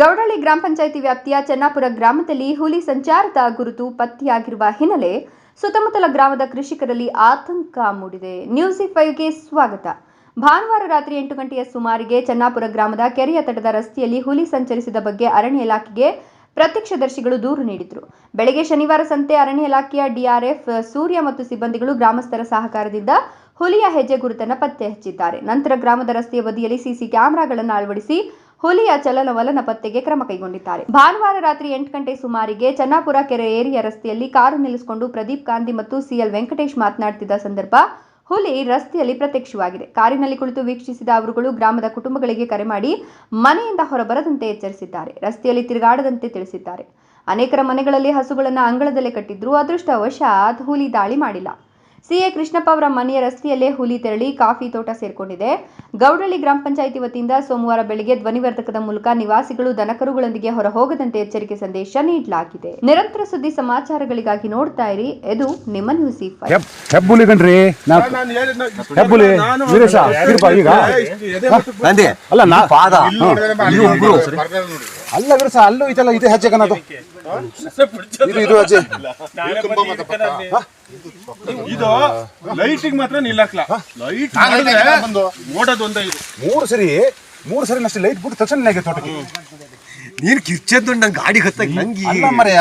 ಗೌಡಳ್ಳಿ ಗ್ರಾಮ ಪಂಚಾಯಿತಿ ವ್ಯಾಪ್ತಿಯ ಚೆನ್ನಾಪುರ ಗ್ರಾಮದಲ್ಲಿ ಹುಲಿ ಸಂಚಾರದ ಗುರುತು ಪತ್ತೆಯಾಗಿರುವ ಹಿನ್ನೆಲೆ ಸುತ್ತಮುತ್ತಲ ಗ್ರಾಮದ ಕೃಷಿಕರಲ್ಲಿ ಆತಂಕ ಮೂಡಿದೆ. ನ್ಯೂಸ್ ಫೈವ್ಗೆ ಸ್ವಾಗತ. ಭಾನುವಾರ ರಾತ್ರಿ ಎಂಟು ಗಂಟೆಯ ಸುಮಾರಿಗೆ ಚೆನ್ನಾಪುರ ಗ್ರಾಮದ ಕೆರೆಯ ತಟದ ರಸ್ತೆಯಲ್ಲಿ ಹುಲಿ ಸಂಚರಿಸಿದ ಬಗ್ಗೆ ಅರಣ್ಯ ಇಲಾಖೆಗೆ ಪ್ರತ್ಯಕ್ಷದರ್ಶಿಗಳು ದೂರು ನೀಡಿದ್ರು. ಬೆಳಗ್ಗೆ ಶನಿವಾರ ಸಂತೆ ಅರಣ್ಯ ಇಲಾಖೆಯ ಡಿಆರ್ಎಫ್ ಸೂರ್ಯ ಮತ್ತು ಸಿಬ್ಬಂದಿಗಳು ಗ್ರಾಮಸ್ಥರ ಸಹಕಾರದಿಂದ ಹುಲಿಯ ಹೆಜ್ಜೆ ಗುರುತನ್ನು ಪತ್ತೆ ಹಚ್ಚಿದ್ದಾರೆ. ನಂತರ ಗ್ರಾಮದ ರಸ್ತೆಯ ಬದಿಯಲ್ಲಿ ಸಿಸಿ ಕ್ಯಾಮೆರಾಗಳನ್ನು ಅಳವಡಿಸಿ ಹುಲಿಯ ಚಲನವಲನ ಪತ್ತೆಗೆ ಕ್ರಮ ಕೈಗೊಂಡಿದ್ದಾರೆ. ಭಾನುವಾರ ರಾತ್ರಿ ಎಂಟು ಗಂಟೆ ಸುಮಾರಿಗೆ ಚನ್ನಾಪುರ ಕೆರೆ ಏರಿಯಾ ರಸ್ತೆಯಲ್ಲಿ ಕಾರು ನಿಲ್ಲಿಸಿಕೊಂಡು ಪ್ರದೀಪ್ ಗಾಂಧಿ ಮತ್ತು ಸಿಎಲ್ ವೆಂಕಟೇಶ್ ಮಾತನಾಡುತ್ತಿದ್ದ ಸಂದರ್ಭ ಹುಲಿ ರಸ್ತೆಯಲ್ಲಿ ಪ್ರತ್ಯಕ್ಷವಾಗಿದೆ. ಕಾರಿನಲ್ಲಿ ಕುಳಿತು ವೀಕ್ಷಿಸಿದ ಅವರುಗಳು ಗ್ರಾಮದ ಕುಟುಂಬಗಳಿಗೆ ಕರೆ ಮಾಡಿ ಮನೆಯಿಂದ ಹೊರಬರದಂತೆ ಎಚ್ಚರಿಸಿದ್ದಾರೆ. ರಸ್ತೆಯಲ್ಲಿ ತಿರುಗಾಡದಂತೆ ತಿಳಿಸಿದ್ದಾರೆ. ಅನೇಕರ ಮನೆಗಳಲ್ಲಿ ಹಸುಗಳನ್ನು ಅಂಗಳದಲ್ಲೇ ಕಟ್ಟಿದ್ರು. ಅದೃಷ್ಟವಶಾತ್ ಹುಲಿ ದಾಳಿ ಮಾಡಿಲ್ಲ. ಸಿಎ ಕೃಷ್ಣಪ್ಪ ಅವರ ಮನೆಯ ರಸ್ತೆಯಲ್ಲೇ ಹುಲಿ ತೆರಳಿ ಕಾಫಿ ತೋಟ ಸೇರಿಕೊಂಡಿದೆ. ಗೌಡಳ್ಳಿ ಗ್ರಾಮ ಪಂಚಾಯಿತಿ ವತಿಯಿಂದ ಸೋಮವಾರ ಬೆಳಗ್ಗೆ ಧ್ವನಿವರ್ಧಕದ ಮೂಲಕ ನಿವಾಸಿಗಳು ದನಕರುಗಳೊಂದಿಗೆ ಹೊರ ಹೋಗದಂತೆ ಎಚ್ಚರಿಕೆ ಸಂದೇಶ ನೀಡಲಾಗಿದೆ. ನಿರಂತರ ಸುದ್ದಿ ಸಮಾಚಾರಗಳಿಗಾಗಿ ನೋಡ್ತಾ ಇರಿ. ಇದು ನಿಮ್ಮ ನ್ಯೂಸ್ ಹೆಬ್ಬುಲಿ ಕಣ್ರಿ ಹೆಬ್ಬುಲಿ ವೀರೇಶ ಇರ್ಪ ಈಗ. ನಂದಿ ಅಲ್ಲ ನಾ ಪಾದ. ಅಲ್ಲಿ ವೀರೇಶ ಇದೆಲ್ಲ ಇದೆ ಹೆಜ್ಜೆ ಕನ್ನದು ಇದು ಇದು ಹೆಜ್ಜೆ ಇದು ಲೈಟಿಗೆ ಮಾತ್ರ ನಿಲ್ಲಕ್ಲ ಲೈಟ್ ನೋಡೋದು ಒಂದೇ ಇದು ಮೂರು ಸರಿ ಮೂರು ಸರಿ ಅಷ್ಟು ಲೈಟ್ ಬಿಟ್ಟು ತಕ್ಷಣ ನನಗೆ ತೋಟಕ್ಕೆ ನೀನು ಕಿರ್ಚದ್ದು ನಂಗೆ ಗಾಡಿ ಹತ್ತಕ್ಕೆ ನಂಗೆ ಅಲ್ಲ ಮರೆಯ